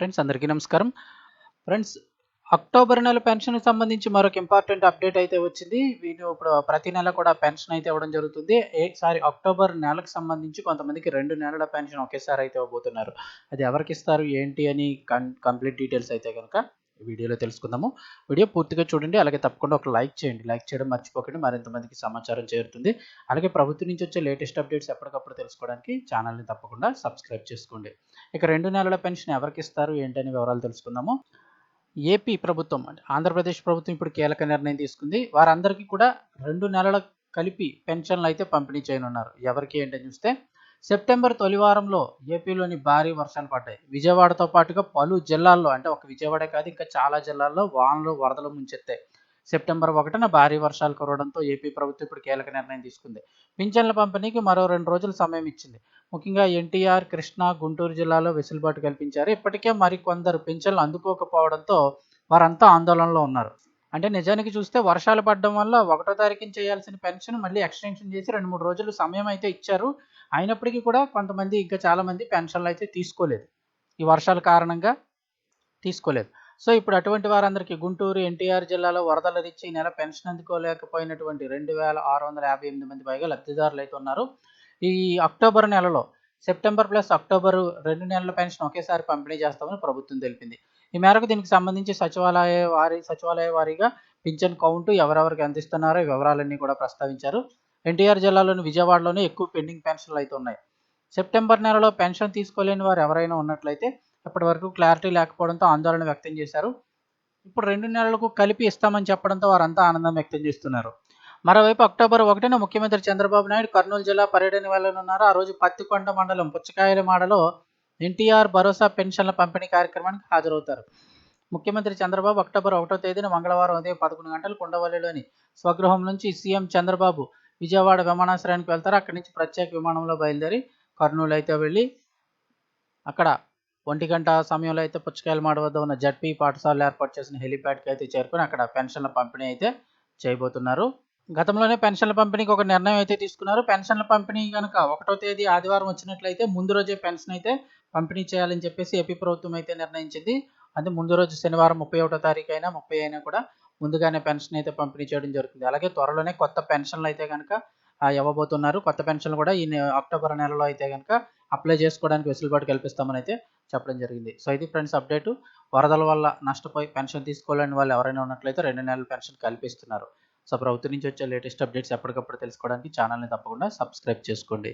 Friends అందరికీ నమస్కారం. Friends October నెల పెన్షన్కి సంబంధించి మరొక ఇంపార్టెంట్ అప్డేట్ అయితే వచ్చింది. వీళ్ళు ఇప్పుడు ప్రతి నెల కూడా పెన్షన్ అయితే ఇవ్వడం జరుగుతుంది. ఏసారి అక్టోబర్ నెలకు సంబంధించి కొంతమందికి రెండు నెలల పెన్షన్ ఒకేసారి అయితే ఇవ్వబోతున్నారు. అది ఎవరికి ఇస్తారు ఏంటి అని కంప్లీట్ డీటెయిల్స్ అయితే కనుక వీడియోలో తెలుసుకుందాము. వీడియో పూర్తిగా చూడండి. అలాగే తప్పకుండా ఒక లైక్ చేయండి. లైక్ చేయడం మర్చిపోకండి. మరింతమందికి సమాచారం చేరుతుంది. అలాగే ప్రభుత్వం నుంచి వచ్చే లేటెస్ట్ అప్డేట్స్ ఎప్పటికప్పుడు తెలుసుకోవడానికి ఛానల్ని తప్పకుండా సబ్స్క్రైబ్ చేసుకోండి. ఇక రెండు నెలల పెన్షన్ ఎవరికి ఇస్తారు? ఏంటనే వివరాలు తెలుసుకుందాము. ఏపీ ప్రభుత్వం అంటే ఆంధ్రప్రదేశ్ ప్రభుత్వం ఇప్పుడు కీలక నిర్ణయం తీసుకుంది. వారందరికీ కూడా రెండు నెలల కలిపి పెన్షన్లు అయితే పంపిణీ చేయనున్నారు. ఎవరికి ఏంటని చూస్తే సెప్టెంబర్ తొలివారంలో ఏపీలోని భారీ వర్షాలు పడ్డాయి. విజయవాడతో పాటుగా పలు జిల్లాల్లో అంటే ఒక విజయవాడే కాదు ఇంకా చాలా జిల్లాల్లో వానలు వరదలు ముంచెత్తాయి. సెప్టెంబర్ ఒకటిన భారీ వర్షాలు కురవడంతో ఏపీ ప్రభుత్వం ఇప్పుడు కీలక నిర్ణయం తీసుకుంది. పింఛన్ల పంపిణీకి మరో రెండు రోజులు సమయం ఇచ్చింది. ముఖ్యంగా ఎన్టీఆర్ కృష్ణా గుంటూరు జిల్లాలో వెసులుబాటు కల్పించారు. ఇప్పటికే మరికొందరు పింఛన్లు అందుకోకపోవడంతో వారంతా ఆందోళనలో ఉన్నారు. అంటే నిజానికి చూస్తే వర్షాలు పడడం వల్ల ఒకటో తారీఖున చేయాల్సిన పెన్షన్ మళ్ళీ ఎక్స్టెన్షన్ చేసి రెండు మూడు రోజులు సమయం అయితే ఇచ్చారు. అయినప్పటికీ కూడా కొంతమంది ఇంకా చాలామంది పెన్షన్లు అయితే తీసుకోలేదు. ఈ వర్షాల కారణంగా తీసుకోలేదు. సో ఇప్పుడు అటువంటి వారందరికీ గుంటూరు ఎన్టీఆర్ జిల్లాలో వరదలు తెచ్చి ఈ నెల పెన్షన్ అందుకోలేకపోయినటువంటి రెండు వేల ఆరు వందల యాభై ఎనిమిది మంది పైగా లబ్ధిదారులు అయితే ఉన్నారు. ఈ అక్టోబర్ నెలలో సెప్టెంబర్ ప్లస్ అక్టోబర్ రెండు నెలల పెన్షన్ ఒకేసారి పంపిణీ చేస్తామని ప్రభుత్వం తెలిపింది. ఈ మేరకు దీనికి సంబంధించి సచివాలయ వారి సచివాలయ వారీగా పింఛన్ కౌంటు ఎవరెవరికి అందిస్తున్నారో వివరాలన్నీ కూడా ప్రస్తావించారు. ఎన్టీఆర్ జిల్లాలోని విజయవాడలోనే ఎక్కువ పెండింగ్ పెన్షన్లు అయితే ఉన్నాయి. సెప్టెంబర్ నెలలో పెన్షన్ తీసుకోలేని వారు ఎవరైనా ఉన్నట్లయితే ఇప్పటి వరకు క్లారిటీ లేకపోవడంతో ఆందోళన వ్యక్తం చేశారు. ఇప్పుడు రెండు నెలలకు కలిపి ఇస్తామని చెప్పడంతో వారంతా ఆనందం వ్యక్తం చేస్తున్నారు. మరోవైపు అక్టోబర్ ఒకటిన ముఖ్యమంత్రి చంద్రబాబు నాయుడు కర్నూలు జిల్లా పర్యటన వెళ్ళనున్నారు ఆ రోజు పత్తికొండ మండలం పుచ్చకాయల మాడలో ఎన్టీఆర్ భరోసా పెన్షన్ల పంపిణీ కార్యక్రమానికి హాజరవుతారు. ముఖ్యమంత్రి చంద్రబాబు అక్టోబర్ ఒకటో తేదీన మంగళవారం ఉదయం పదకొండు గంటలు కొండవల్లిలోని స్వగృహం నుంచి సీఎం చంద్రబాబు విజయవాడ విమానాశ్రయానికి వెళ్తారు. అక్కడి నుంచి ప్రత్యేక విమానంలో బయలుదేరి కర్నూలు అయితే వెళ్ళి అక్కడ ఒంటి గంట సమయంలో అయితే పుచ్చకాయల మాడ వద్ద ఉన్న జడ్పీ పాఠశాలలో ఏర్పాటు చేసిన హెలిప్యాడ్కి అయితే చేరుకుని అక్కడ పెన్షన్ల పంపిణీ అయితే చేయబోతున్నారు. గతంలోనే పెన్షన్ల పంపిణీకి ఒక నిర్ణయం అయితే తీసుకున్నారు. పెన్షన్ల పంపిణీ కనుక ఒకటో తేదీ ఆదివారం వచ్చినట్లయితే ముందు రోజే పెన్షన్ అయితే పంపిణీ చేయాలని చెప్పేసి ఏపీ ప్రభుత్వం అయితే నిర్ణయించింది. అంటే ముందు రోజు శనివారం ముప్పై ఒకటో తారీఖు అయినా ముప్పై అయినా కూడా ముందుగానే పెన్షన్ అయితే పంపిణీ చేయడం జరుగుతుంది. అలాగే త్వరలోనే కొత్త పెన్షన్లు అయితే కనుక ఇవ్వబోతున్నారు. కొత్త పెన్షన్లు కూడా ఈ అక్టోబర్ నెలలో అయితే కనుక అప్లై చేసుకోవడానికి వెసులుబాటు కల్పిస్తామని అయితే చెప్పడం జరిగింది. సో ఇది ఫ్రెండ్స్ అప్డేట్. వరదల వల్ల నష్టపోయి పెన్షన్ తీసుకోలేని వాళ్ళు ఎవరైనా ఉన్నట్లయితే రెండు నెలల పెన్షన్ కల్పిస్తున్నారు. సో ప్రభుత్వం నుంచి వచ్చే లేటెస్ట్ అప్డేట్స్ ఎప్పటికప్పుడు తెలుసుకోవడానికి ఛానల్ని తప్పకుండా సబ్స్క్రైబ్ చేసుకోండి.